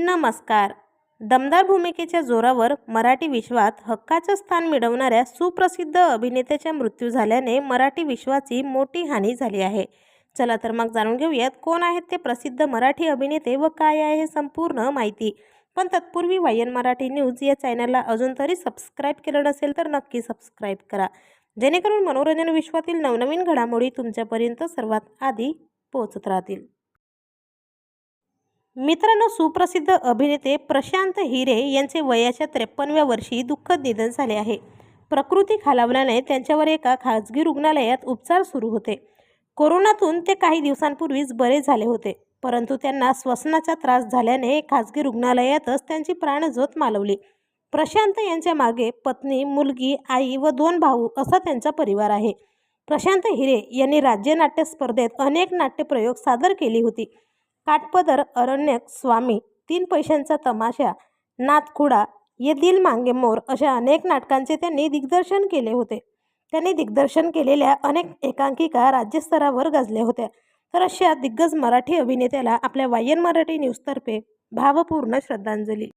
नमस्कार. दमदार भूमिकेच्या जोरावर मराठी विश्वात हक्काचं स्थान मिळवणाऱ्या सुप्रसिद्ध अभिनेत्याचा मृत्यू झाल्याने मराठी विश्वाची मोठी हानी झाली आहे. चला तर मग जाणून घेऊयात कोण आहेत ते प्रसिद्ध मराठी अभिनेते व काय आहे हे संपूर्ण माहिती. पण तत्पूर्वी वायन मराठी न्यूज या चॅनलला अजून तरी सबस्क्राईब केलं नसेल तर नक्की सबस्क्राईब करा. जेणेकरून मनोरंजन विश्वातील नवनवीन घडामोडी तुमच्यापर्यंत सर्वात आधी पोहोचत राहतील. मित्रांनो सुप्रसिद्ध अभिनेते प्रशांत हिरे यांचे वयाच्या त्रेपन्नव्या वर्षी दुःखद निधन झाले आहे. प्रकृती खालावल्याने त्यांच्यावर एका खाजगी रुग्णालयात उपचार सुरू होते. कोरोनातून ते काही दिवसांपूर्वीच बरे झाले होते परंतु त्यांना श्वसनाचा त्रास झाल्याने खाजगी रुग्णालयातच त्यांची प्राणज्योत मालवली. प्रशांत यांच्या मागे पत्नी मुलगी आई व दोन भाऊ असा त्यांचा परिवार आहे. प्रशांत हिरे यांनी राज्य नाट्य स्पर्धेत अनेक नाट्यप्रयोग सादर केली होती. काटपदर अरण्यक स्वामी तीन पैशांचा तमाशा नाथखुडा ये दिल मांगे मोर अशा अनेक नाटकांचे त्यांनी दिग्दर्शन केले होते. त्यांनी दिग्दर्शन केलेल्या अनेक एकांकिका राज्यस्तरावर गाजल्या होत्या. तर अशा दिग्गज मराठी अभिनेत्याला आपल्या वायन मराठी न्यूजतर्फे भावपूर्ण श्रद्धांजली.